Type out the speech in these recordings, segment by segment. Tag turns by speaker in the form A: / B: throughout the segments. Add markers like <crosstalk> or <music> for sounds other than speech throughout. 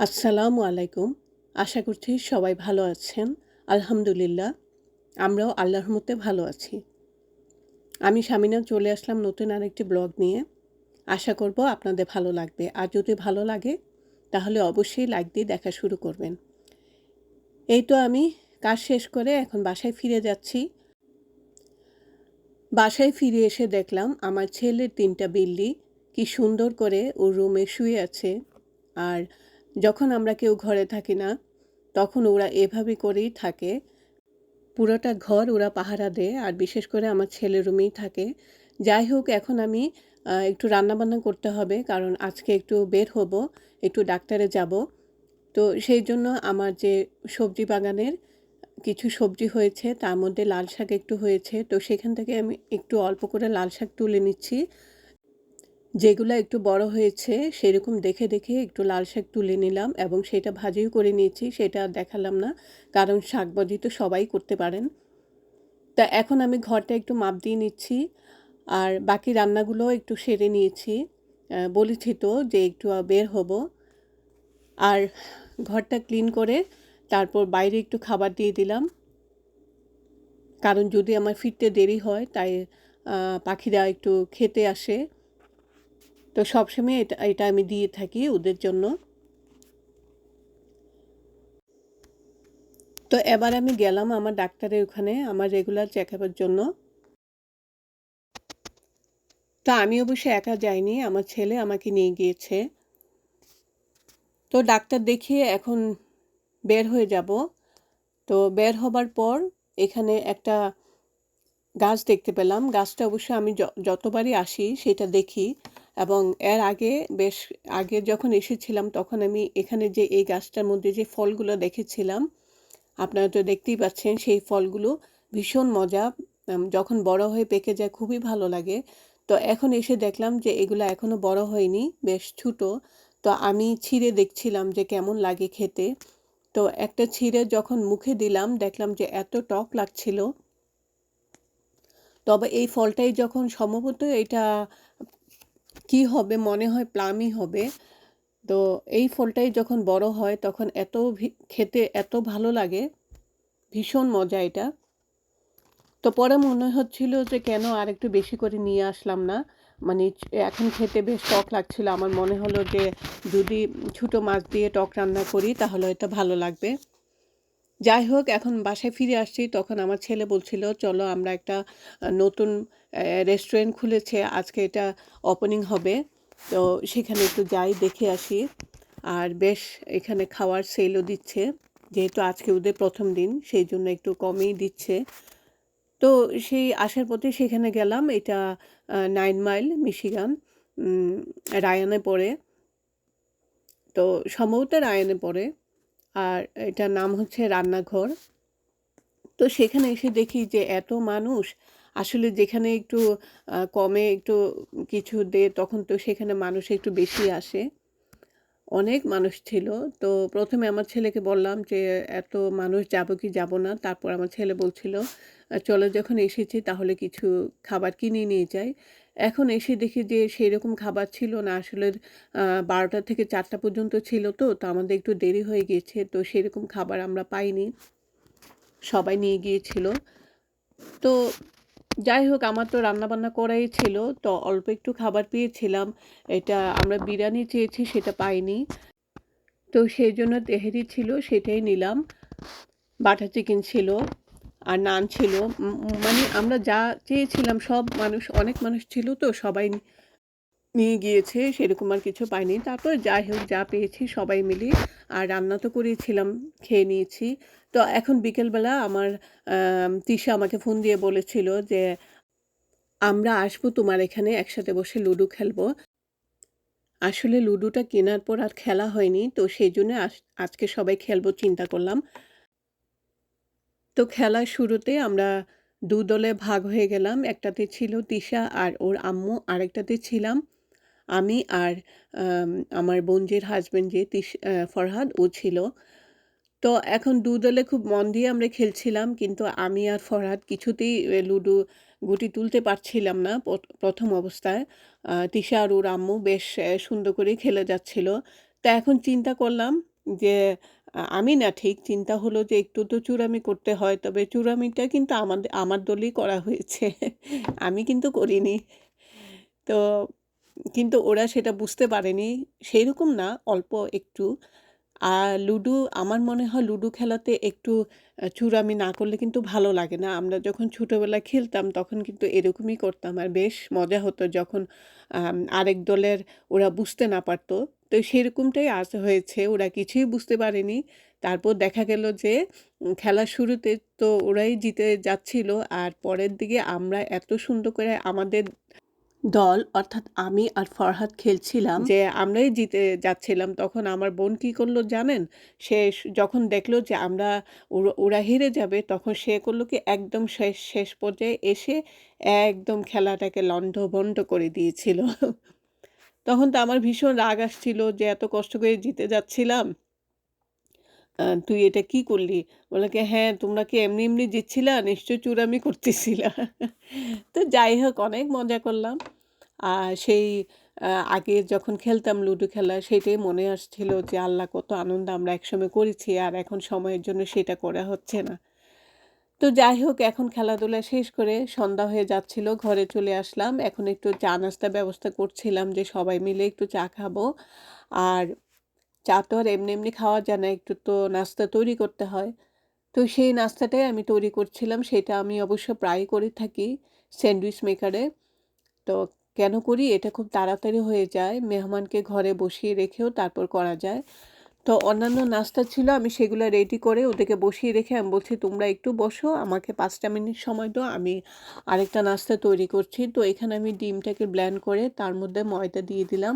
A: আসসালামু আলাইকুম। আশা করছি সবাই ভালো আছেন। আলহামদুলিল্লাহ, আমরাও আল্লাহর মতে ভালো আছি। আমি স্বামীনা চলে আসলাম নতুন আরেকটি ব্লগ নিয়ে। আশা করব আপনাদের ভালো লাগবে। আর যদি ভালো লাগে, তাহলে অবশ্যই লাইক দিয়ে দেখা শুরু করবেন। এই তো আমি কাজ শেষ করে এখন বাসায় ফিরে যাচ্ছি। বাসায় ফিরে এসে দেখলাম আমার ছেলের তিনটা বিল্লি কি সুন্দর করে ওর রুমে শুয়ে আছে। আর যখন আমরা কেউ ঘরে থাকি না, তখন ওরা এভাবে করেই থাকে। পুরোটা ঘর ওরা পাহারা দেয়, আর বিশেষ করে আমার ছেলে রুমেই থাকে। যাই হোক, এখন আমি একটু রান্নাবান্না করতে হবে, কারণ আজকে একটু বের হব, একটু ডাক্তারে যাব। তো সেই জন্য আমার যে সবজি বাগানের কিছু সবজি হয়েছে, তার মধ্যে লাল শাক একটু হয়েছে। তো সেখান থেকে আমি একটু অল্প করে লাল শাক তুলে নিচ্ছি। যেগুলো একটু বড় হয়েছে, সেরকম দেখে দেখে একটু লাল শাক তুলে নিলাম এবং সেটা ভাজিও করে নিয়েছি, সেটা দেখালাম না। কারণ শাকভাজি তো সবাই করতে পারেন। তা এখন আমি ঘরটা একটু মাপ দিয়ে নিচ্ছি আর বাকি রান্নাগুলো একটু সেরে নিয়েছি। বলেছি তো যে একটু বের হব। আর ঘরটা ক্লিন করে তারপর বাইরে একটু খাবার দিয়ে দিলাম। কারণ যদি আমার ফিরতে দেরি হয়, তাই পাখিরা একটু খেতে আসে। তো সবসময় এটা এটা আমি দিয়ে থাকি ওদের জন্য। তো এবার আমি গেলাম আমার ডাক্তারের ওখানে, আমার রেগুলার চেক আপের জন্য। তা আমি অবশ্য একা যাইনি, আমার ছেলে আমাকে নিয়ে গিয়েছে। তো ডাক্তার দেখিয়ে এখন বের হয়ে যাব। তো বের হবার পর এখানে একটা গাছ দেখতে পেলাম। গাছটা অবশ্য আমি যতবারই আসি সেটা দেখি। এবং এর আগে বেশ আগে যখন এসেছিলাম, তখন আমি এখানে যে এই গাছটার মধ্যে যে ফলগুলো দেখেছিলাম, আপনারা তো দেখতেই পাচ্ছেন সেই ফলগুলো ভীষণ মজা। যখন বড় হয়ে পেকে যায় খুবই ভালো লাগে। তো এখন এসে দেখলাম যে এগুলো এখনও বড় হয়নি, বেশ ছোট। তো আমি ছিঁড়ে দেখছিলাম যে কেমন লাগে খেতে। তো একটা ছিঁড়ে যখন মুখে দিলাম, দেখলাম যে এত টক লাগছিল। তবে এই ফলটাই যখন সম্ভবত এটা কি হবে, মনে হয় প্লামই হবে। তো এই ফলটাই যখন বড় হয়, তখন এত খেতে এত ভালো লাগে। ভীষণ মজা এটা। তো পরে মনে হচ্ছিল যে কেন আর একটু বেশি করে নিয়ে আসলাম না। মানে এখন খেতে বেশ টক লাগছিল। আমার মনে হলো যে যদি ছোটো মাছ দিয়ে টক রান্না করি, তাহলে এটা ভালো লাগবে। যাই হোক এখন বাসায় ফিরে আসছি। তখন আমার ছেলে বলছিল, চলো আমরা একটা নতুন রেস্টুরেন্ট খুলেছে। আজকে এটা ওপেনিং হবে। তো সেখানে একটু যাই, দেখে আসি। আর বেশ, এখানে খাওয়ার সেলও দিচ্ছে। যেহেতু আজকে ওদের প্রথম দিন, সেই জন্য একটু কমই দিচ্ছে। তো সেই আসার পথে সেখানে গেলাম। এটা নাইন মাইল মিশিগান রায়ানে পড়ে। তো সম্ভবত রায়ানে পড়ে। আর এটার নাম হচ্ছে রান্নাঘর। তো সেখানে এসে দেখি যে এত মানুষ, আসলে যেখানে একটু কমে একটু কিছু দে, তখন তো সেখানে মানুষ একটু বেশি আসে। অনেক মানুষ ছিল। তো প্রথমে আমার ছেলেকে বললাম যে, এত মানুষ যাব কি যাব না? তারপর আমার ছেলে বলছিল, চলো যখন এসেছি তাহলে কিছু খাবার কিনে নিয়ে যাই। এখন এসে দেখি যে সেই রকম খাবার ছিল না। আসলে বারোটা থেকে চারটা পর্যন্ত ছিল তো তো আমাদের একটু দেরি হয়ে গিয়েছে, তো সেরকম খাবার আমরা পাইনি। সবাই নিয়ে গিয়েছিল। তো যাই হোক, আমার তো রান্নাবান্না করাই ছিল, তো অল্প একটু খাবার পেয়েছিলাম। এটা আমরা বিরিয়ানি চেয়েছি, সেটা পাইনি। তো সেই জন্য তেহেরি ছিল, সেটাই নিলাম। বাটার চিকেন ছিল। আর নান ছিল। মানে আমরা যা চেয়েছিলাম সব মানুষ অনেক মানুষ ছিল তো সবাই নিয়ে গিয়েছে সেরকম আর কিছু পাইনি। তারপর যাই হোক যা পেয়েছি সবাই মিলে আর রান্না তো করেছিলাম খেয়ে নিয়েছি। তো এখন বিকেলবেলা আমার আম, তিশা আমাকে ফোন দিয়ে বলেছিল যে আমরা আসব তোমার এখানে একসাথে বসে লুডো খেলব। আসলে লুডোটা কেনার পর আর খেলা হয়নি তো সেই জন্য আজ- আজকে সবাই খেলব চিন্তা করলাম। তো খেলার শুরুতে আমরা দু দলে ভাগ হয়ে গেলাম। একটাতে ছিল তিশা আর ওর আম্মু, আরেকটাতে ছিলাম আমি আর আমার বোনজির হাজব্যান্ড যে তিশ ফরহাদ, ও ছিল। তো এখন দু দলে খুব মন দিয়ে আমরা খেলছিলাম কিন্তু আমি আর ফরহাদ কিছুতেই লুডো গুটি তুলতে পারছিলাম না প্রথম অবস্থায়। তিশা আর ওর আম্মু বেশ সুন্দর করে খেলে যাচ্ছিল। তা এখন চিন্তা করলাম যে আমি না, ঠিক চিন্তা হলো যে একটু তো চূড়ামি করতে হয়। তবে চূড়ামিটা কিন্তু আমাদের আমার দলেই করা হয়েছে। <laughs> আমি কিন্তু করিনি। তো কিন্তু ওরা সেটা বুঝতে পারেনি। সেই রকম না, অল্প একটু। আর লুডো, আমার মনে হয় লুডো খেলাতে একটু চুরামি না করলে কিন্তু ভালো লাগে না। আমরা যখন ছোটবেলায় খেলতাম, তখন কিন্তু এরকমই করতাম। আর বেশ মজা হতো যখন আরেক দলের ওরা বুঝতে না পারত। তো সেরকমটাই আজ হয়েছে। ওরা কিছুই বুঝতে পারেনি। তারপর দেখা গেল যে খেলার শুরুতে তো ওরাই জিতে যাচ্ছিল। আর পরের দিকে আমরা এত সুন্দর করে আমাদের দল অর্থাৎ আমি আর ফরহাদ খেলছিলাম যে আমরাই জিতে যাচ্ছিলাম। তখন আমার বোন কি করল জানেন? সে যখন দেখল যে আমরা ওরা হেরে যাবে তখন সে করল কি একদম শেষ, শেষ পর্যায়ে এসে একদম খেলাটাকে লন্ডভন্ড করে দিয়েছিল। তখন তো আমার ভীষণ রাগ আসছিল যে এত কষ্ট করে জিতে যাচ্ছিলাম। "তুই এটা কি করলি?" বলে "হ্যাঁ, তোমরা কি এমনি, এমনি জিতছিলা? নিশ্চয়ই চুরামি করতেছিলা।" তো যাই হোক অনেক মজা করলাম। আর সেই আগে যখন খেলতাম লুডো খেলা সেটাই মনে আসছিল যে আল্লাহ কত আনন্দ আমরা একসময় করেছি আর এখন সময়ের জন্য সেটা করা হচ্ছে না। তো যাই হোক এখন খেলাধুলা শেষ করে সন্ধ্যা হয়ে যাচ্ছিল। ঘরে চলে আসলাম। এখন একটু চা নাস্তার ব্যবস্থা করছিলাম যে সবাই মিলে একটু চা খাব। আর চা তো আর এমনি, এমনি খাওয়া যায় না। একটু তো নাস্তা তৈরি করতে হয়। তো সেই নাস্তাটাই আমি তৈরি করছিলাম। সেটা আমি অবশ্য প্রায়ই করে থাকি স্যান্ডউইচ মেকারে। তো কেন করি? এটা খুব তাড়াতাড়ি হয়ে যায়। মেহমানকে ঘরে বসিয়ে রেখেও তারপর করা যায়। তো অন্যান্য নাস্তা ছিল আমি সেগুলো রেডি করে ওদেরকে বসিয়ে রেখে আমি বলছি, "তোমরা একটু বসো, আমাকে পাঁচটা মিনিট সময় দাও। আমি আরেকটা নাস্তা তৈরি করছি।" তো এখানে আমি ডিমটাকে ব্লেন্ড করে তার মধ্যে ময়দা দিয়ে দিলাম।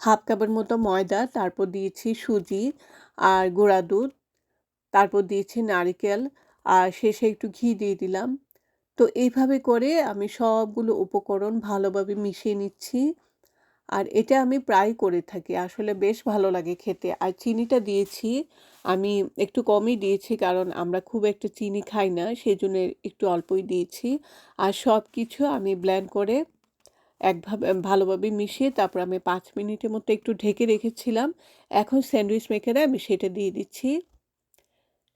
A: হাফ কাপের মতো ময়দা, তারপর দিয়েছি সুজি আর গুঁড়া দুধ, তারপর দিয়েছি নারিকেল আর শেষে একটু ঘি দিয়ে দিলাম। তো এইভাবে করে আমি সবগুলো উপকরণ ভালোভাবে মিশিয়ে নিচ্ছি। আর এটা আমি প্রায় করে থাকি। আসলে বেশ ভালো লাগে খেতে। আর চিনিটা দিয়েছি, আমি একটু কমই দিয়েছি কারণ আমরা খুব একটা চিনি খাই না। সেজন্য একটু অল্পই দিয়েছি। আর সব কিছু আমি ব্ল্যান্ড করে একভাবে, ভালোভাবে মিশিয়ে তারপর আমি পাঁচ মিনিটের মতো একটু ঢেকে রেখেছিলাম। এখন স্যান্ডউইচ মেকারে আমি সেটা দিয়ে দিচ্ছি।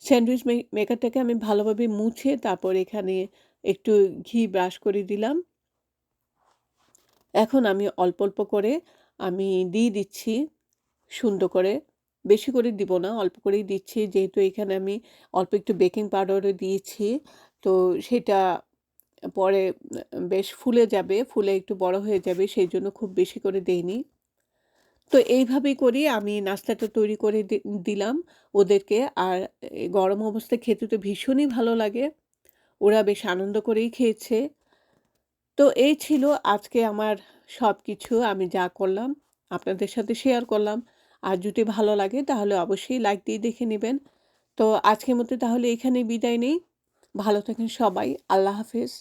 A: স্যান্ডউইচ মেকারটাকে আমি ভালোভাবে মুছে তারপর এখানে একটু ঘি ব্রাশ করে দিলাম। এখন আমি অল্প, অল্প করে আমি দিয়ে দিচ্ছি সুন্দর করে। বেশি করে দিব না, অল্প করেই দিচ্ছি। যেহেতু এখানে আমি অল্প একটু বেকিং পাউডারও দিয়েছি। তো সেটা পরে বেশ ফুলে যাবে, ফুলে একটু বড় হয়ে যাবে সেই জন্য খুব বেশি করে দেইনি। তো এইভাবেই করি আমি নাস্তাটা তৈরি করে দিলাম ওদেরকে। আর গরম অবস্থায় খেতে তো ভীষণই ভালো লাগে। ওরা বেশ আনন্দ করেই খেয়েছে। তো এই ছিল আজকে আমার সব কিছু আমি যা করলাম আপনাদের সাথে শেয়ার করলাম। আর যদি ভালো লাগে তাহলে অবশ্যই লাইক দিয়ে দেখে নেবেন তো আজকের মধ্যে তাহলে এখানে বিদায় নেই। ভালো থাকেন সবাই। আল্লাহ হাফেজ।